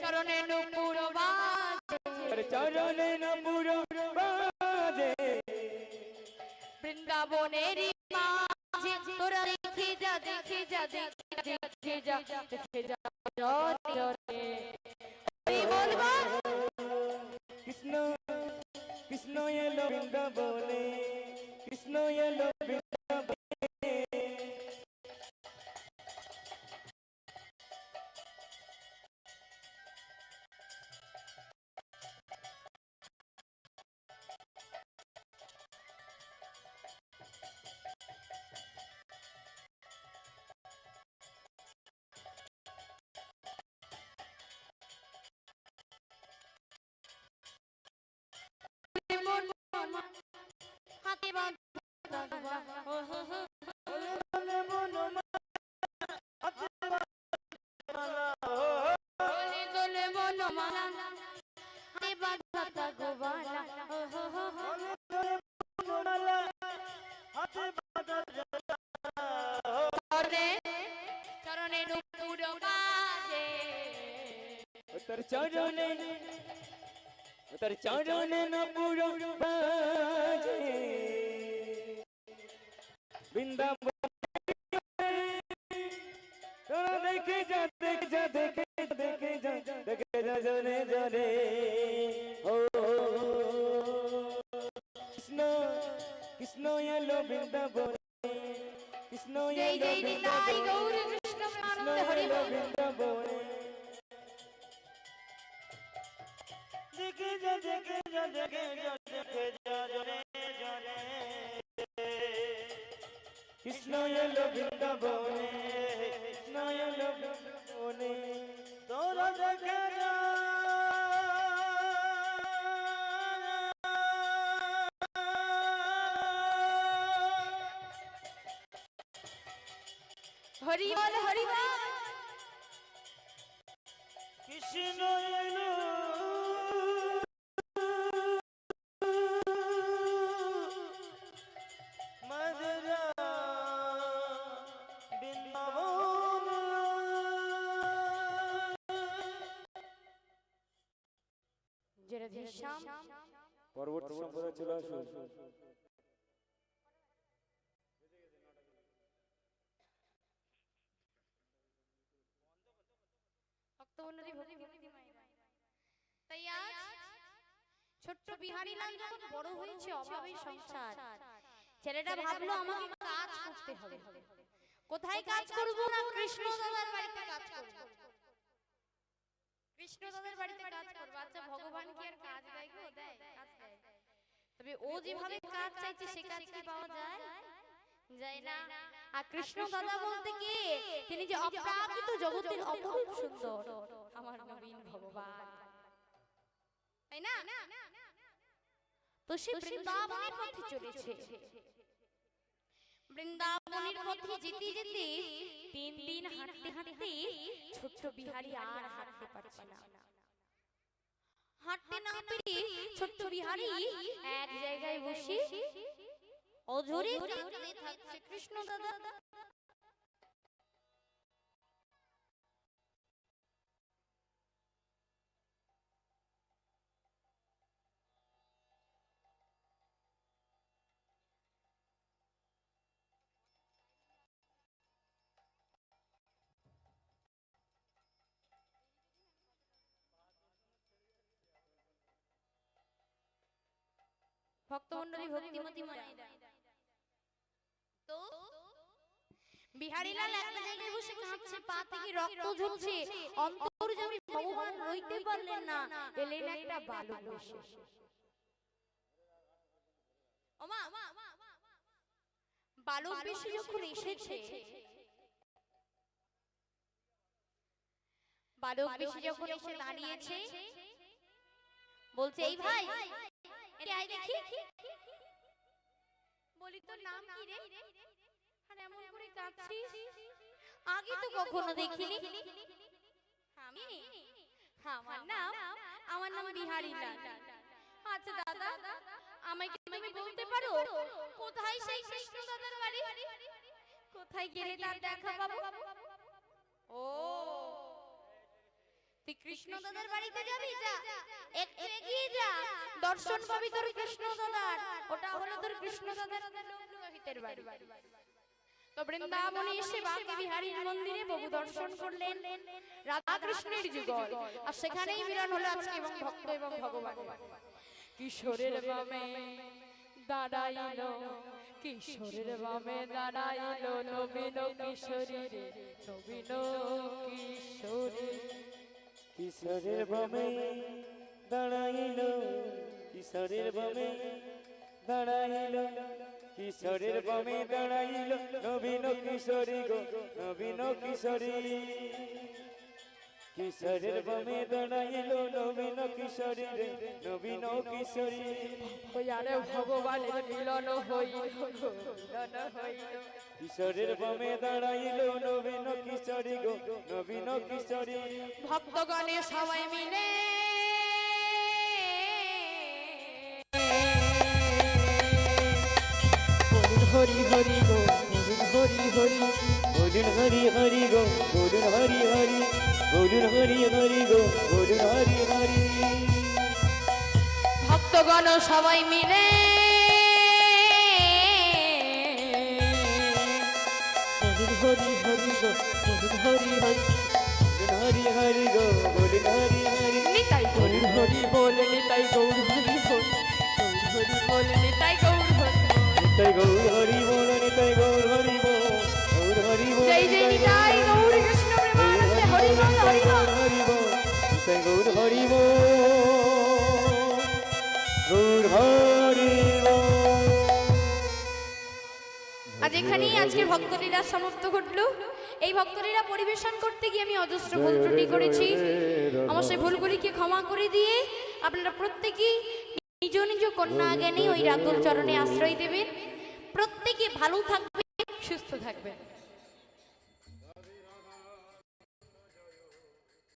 চরণে নুপুর বাজে চরণে নপুর বাজে বৃন্দাবনের মাঝে তোরা দেখে যা দেখে যা, দেখে দেখে যা দেখে যা। চরণে বাজে। তোর চরণে তোর চরণে বাজে। দেখে যা দেখে যা দেখে দেখে যা দেখে যা জনে জনে। ও। কৃষ্ণ কৃষ্ণ এলো বৃন্দাবনে। কৃষ্ণ এলো বৃন্দাবনে। কৃষ্ণ এলো বৃন্দাবনে। দেখে যা দেখে যা দেখে যা দেখে কৃষ্ণ এলো বৃন্দাবনে কৃষ্ণ এলো বৃন্দাবনে তোরা দেখে যা। হরি বল হরি বল। কৃষ্ণ এলো পরবর্তী সম্প্রদায় চলে আসুন। ভক্তমণ্ডলী ভক্তি ভক্তি মায়েরা। তাই আজ ছোট্ট বিহারীলাল যখন বড় হয়েছে অভাবের সংসার। ছেলেটা ভাবলো আমাকে কাজ করতে হবে। কোথায় কাজ করব না? কৃষ্ণ দাদার বাড়িতে কাজ করব। কৃষ্ণ দাদার বাড়িতে কাজ করব আচ্ছা ভগবান কি আর কাজ দেয় গো দেয় কাজ দেয়। তবে ও যেভাবে কাজ চাইছে সে কাজ কি পাওয়া যায়? যায়? না। আর কৃষ্ণ দাদা বলতে কি? তিনি যে অপ্রাকৃত জগতের অপরূপ সুন্দর। আমার নবীন ভগবান। তাই না? তো সে বৃন্দাবনের পথে চলেছে। বৃন্দাবনের পথে যেতে যেতে তিন দিন হাঁটতে হাঁটতে ছোট্ট বিহারি আর হাঁটতে পারছে না। হাঁটতে না পেরে ছোট্ট বিহারি এক জায়গায় বসে অঝরে কাঁদতে থাকছে কৃষ্ণ দাদা। ভক্তমণ্ডলী ভক্তিমতী তো বিহারীলাল জায়গায় বসে কাঁদছে পা থেকে রক্ত ঝরছে। অন্তর্যামী ভগবান রইতে পারলেন না এলেন একটা বালক ওমা। বালক বেশে যখন এসেছে বালক বেশে যখন এসে দাঁড়িয়েছে বলছে এই ভাই এদিকে আয় দেখি। বলি তোর নাম কি রে? আর এমন করে কাঁদছিস? আগে তো কখনো দেখিনি। আমি? আমার নাম? আমার নাম বিহারি লাল। আচ্ছা দাদা আমাকে তুমি বলতে পারো? কোথায় সেই কৃষ্ণ দাদার বাড়ি? কোথায় গেলে তার দেখা পাবো? ও তুই কৃষ্ণ দাদার বাড়িতে যাবি যা। একটু এগিয়ে যা। দর্শন পাবি তোর কৃষ্ণ দাদার। ওটা হলো তোর কৃষ্ণ দাদার লোহিতের বাড়ি। তো বৃন্দাবনে এসে বাঁকে বিহারীর মন্দিরে বহু দর্শন করলেন। রাধা কৃষ্ণের যুগল। আর সেখানেই মিলন হলো আজকে এবং ভক্ত। এবং ভগবান। কিশোরের বামে দাঁড়াইল। কিশোরের বামে দাঁড়াইল। নবীন কিশোরী নবীন কিশোরী। কিশোরের বামে দাঁড়াইল কিশোরের বামে দাঁড়াইল কিশোরের বামে দাঁড়াইল নবীন কিশোরী গো নবীন কিশোরী। কিশোরের বামে দাঁড়াইল নবীন কিশোরী রে নবীন কিশোরী আরে ভগবানের মিলন হইল হইল। কিশোরের বামে দাঁড়াইল নবীন কিশোরী গো নবীন কিশোরী ভক্তগণে সবাই মিলে হরি হরি গো হরি হরি। বলুন হরি হরি গো বলুন হরি হরি। বলুন হরি হরি গো বলুন হরি হরি ভক্তগণ সবাই মিলে হরি হরি গো হরি হরি বলুন হরি হরি গো বলুন হরি হরি নিতাই হরি হরি বল নিতাই গৌর, হরি গৌর হরি বল, নিতাই গৌর। হরি নিতাই গৌর, হরি বল, নিতাই গৌর। ভক্তলীলা সমাপ্ত ঘটল। এই ভক্তলীলা পরিবেশন করতে গিয়ে আমি অজস্র ভুল ত্রুটি করেছি। আমার সেই ভুলগুলিকে ক্ষমা করে দিয়ে আপনারা প্রত্যেকেই নিজ নিজ কন্যা জ্ঞানে ওই রাতুল চরণে আশ্রয় দেবেন। প্রত্যেকে ভালো থাকবে সুস্থ থাকবেন।